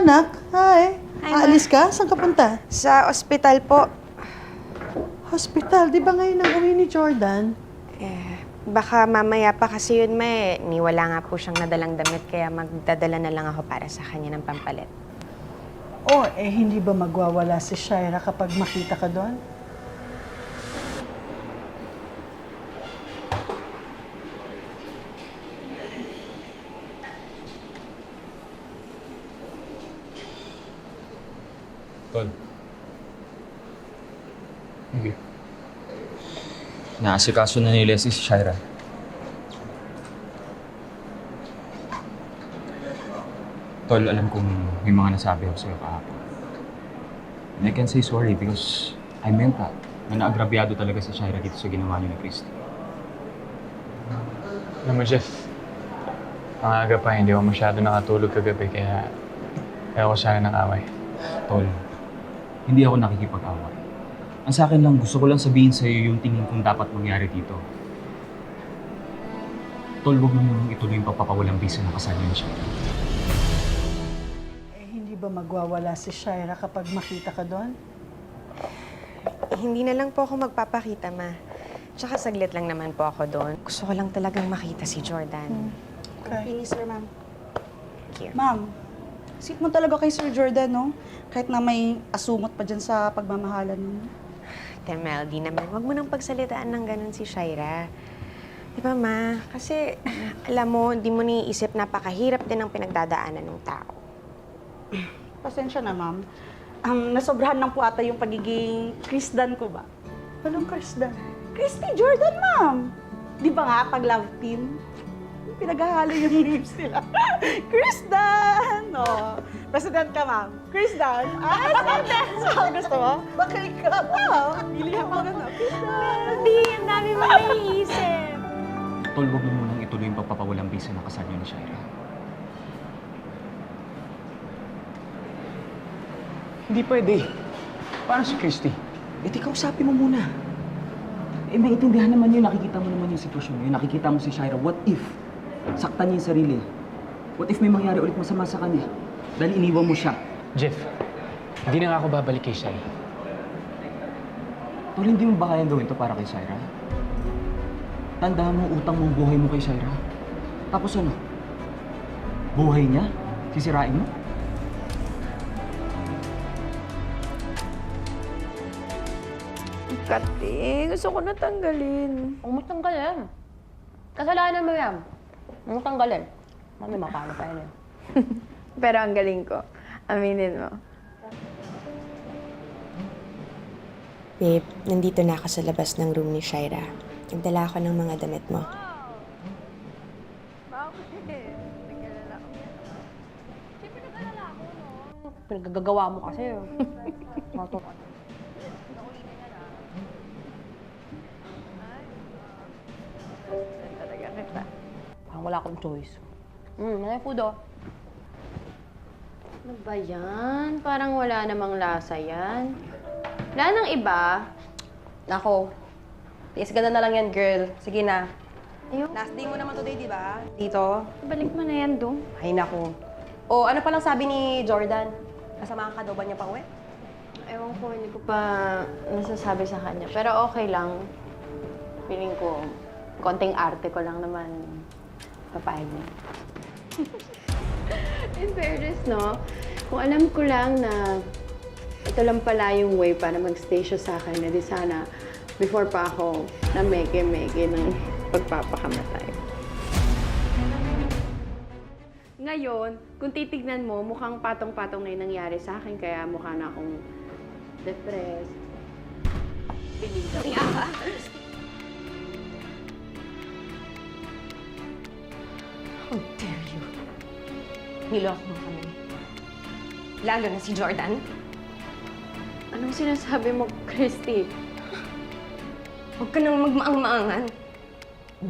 anak. Hi. Hi, Ma. Aalis ka? Saan ka punta? Sa ospital po, Hospital. Di ba ngayon ang uwi ni Jordan? eh, baka mamaya pa kasi yun, may niwala nga po siyang nadalang damit, kaya magdadala na lang ako para sa kanya ng pampalit. O, eh, hindi ba magwawala si Shaira kapag makita ka doon? Tol. Sige. Naasikaso na ni Leslie si Shira. Tol, alam kong may mga nasabi ako sa'yo kahapon. And I can say sorry because I meant that. Na naagrabyado talaga si Shira dito sa ginawa niyo ni Christy. Alam mo, Jeff, ang aga pa, hindi ako masyado nakatulog kagabi, kaya ayaw ko sana ng away. Tol, hindi ako nakikipag-away. Ang sa akin lang, gusto ko lang sabihin sa'yo yung tingin kong dapat mangyari dito. Tol, huwag mo munang ituloy yung pagpapawalang bisa ng kasal niyo ni Shira. Eh, hindi ba magwawala si Shaira kapag makita ka doon? Eh, hindi na lang po ako magpapakita, ma. Tsaka saglit lang naman po ako doon. Gusto ko lang talagang makita si Jordan. Okay. Pili, sir, ma'am. Thank you. Ma'am, sweet mo talaga kay Sir Jordan, no? Kahit na may asumot pa dyan sa pagmamahalan mo. Te Melody naman, wag mo nang pagsalitaan ng ganun si Shaira. Di ba, ma? Kasi, alam mo, di mo niisip napakahirap din ang pinagdadaanan ng tao. Pasensya na, ma'am. Um, nasobrahan lang po ata yung pagiging Krisdan ko ba? Anong Krisdan? Christy Jordan, ma'am! Di ba nga, pag love team, pinaghahalo yung names nila. Krisdan! President ka, ma'am. Krisdan! Ah, President! So, gusto mo? Baka ikaw. Oh, pilihan mo na na. Krisdan! Hindi, ang dami mo naiisip. Tol, huwag mo munang ituloy yung pagpapawalang bisa ng kasal niyo ni Shira. Hindi pwede. Paano si Christy? Eh, di kausapin mo muna. Eh, maintindihan naman yun. Nakikita mo naman yung sitwasyon ngayon. Nakikita mo si Shira. What if? Saktan niya yung sarili. What if may mangyari ulit masama sa kanya? Dahil iniwan mo siya. Jeff, hindi na nga ako babalik kay Shai. Tol, hindi mo ba kayang gawin to para kay Shira? Tandaan mo utang mong buhay mo kay Shira. Tapos ano? Buhay niya? Sisirain mo? Kati, gusto ko natanggalin. Huwag mo tanggalin. Kasalanan mo yan. Huwag mo tanggalin. Mami, makano pa yun eh. Pero ang galing ko. Aminin mo. Babe, nandito na ako sa labas ng room ni Shaira. Nagdala ako ng mga damit mo. Pinagagagawa mo kasi. oh. Talaga kita. Parang wala akong choice. Hmm, nanay food oh. Ano ba yan? Parang wala namang lasa yan. Wala nang iba. Nako. Tiis ka na lang yan, girl. Sige na. Ayun, Last day mo naman today, di ba? Dito. balik mo na yan, Dong. Ay, nako. O, ano palang sabi ni Jordan? Kasamahan ka daw ba niya pang uwi? Ewan ko, hindi ko pa nasasabi sa kanya. Pero okay lang. Feeling ko, konting arte ko lang naman. Papayag niya. In fairness, no? Kung alam ko lang na ito lang pala yung way para magstay siya sa akin, edi sana before pa ako na meke-meke ng pagpapakamatay. Ngayon, kung titignan mo, mukhang patong-patong na yung nangyari sa akin, kaya mukha na akong depressed. Bilig ako. How dare you? Niloko mo kami. Lalo na si Jordan. Anong sinasabi mo, Christy? Huwag ka nang magmaang-maangan.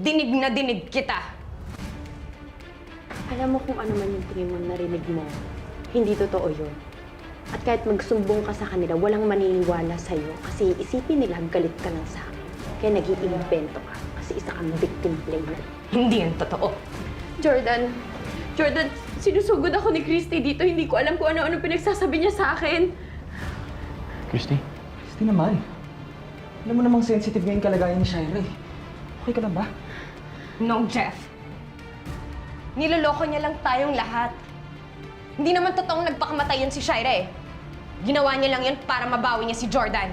Dinig na dinig kita. Alam mo kung ano man yung tingin mo narinig mo, hindi totoo yun. At kahit magsumbong ka sa kanila, walang maniniwala sa'yo kasi isipin nila galit ka lang sa akin. Kaya nag-iimbento ka kasi isa kang victim blamer. Hindi yan totoo. Jordan, Jordan, sinusugod ako ni Christy dito. Hindi ko alam kung ano-ano pinagsasabi niya sa akin. Christy? Christy naman. Alam mo namang sensitive ngayon kalagayan ni Shaira eh. Okay ka lang ba? No, Jeff. Niloloko niya lang tayong lahat. Hindi naman totoong nagpakamatay yun si Shira eh. Ginawa niya lang yun para mabawi niya si Jordan.